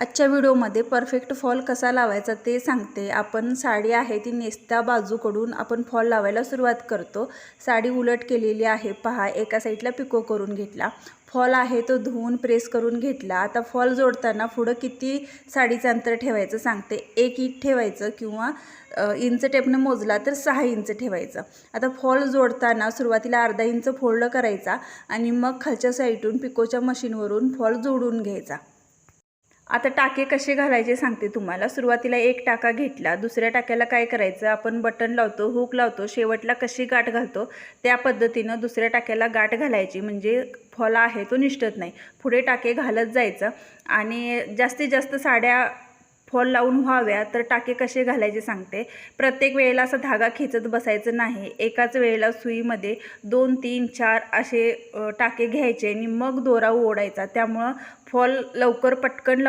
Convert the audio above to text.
आजच्या व्हिडिओमध्ये perfect fall कसा लावायचा ते सांगते. आपण साडी आहे ती नेसत्या बाजूकडून आपण फॉल लावायला सुरुवात करतो. साडी उलट केलेली आहे पहा एका साईडला पिको करून घेतला. फॉल आहे तो धुवून प्रेस करून घेतला. आता फॉल जोडताना पुढं किती साडीचं अंतर ठेवायचं सांगते. एक इंच ठेवायचं किंवा इंच टेपनं मोजला तर सहा इंच ठेवायचं. आता फॉल जोडताना सुरुवातीला अर्धा इंच फोल्ड करायचा आणि मग खालच्या साईडून पिकोच्या मशीनवरून फॉल जोडून घ्यायचा. आता टाके कसे घालायचे सांगते तुम्हाला. सुरुवातीला एक टाका घेतला दुसऱ्या टाक्याला काय करायचं? आपण बटन लावतो हुक लावतो शेवटला कशी गाठ घालतो? त्या पद्धतीनं दुसऱ्या टाक्याला गाठ घालायची म्हणजे फॉल आहे तो निष्ठत नाही. पुढे टाके घालत जायचं आणि जास्तीत जास्त साड्या फॉल लावून व्हाव्या तर टाके कसे घालायचे सांगते. प्रत्येक वेळेला असा धागा खेचत बसायचं नाही. एकाच वेळेला सुईमध्ये दोन तीन चार असे टाके घ्यायचे आणि मग दोरा ओढायचा. त्यामुळं फॉल लवकर पटकन लाव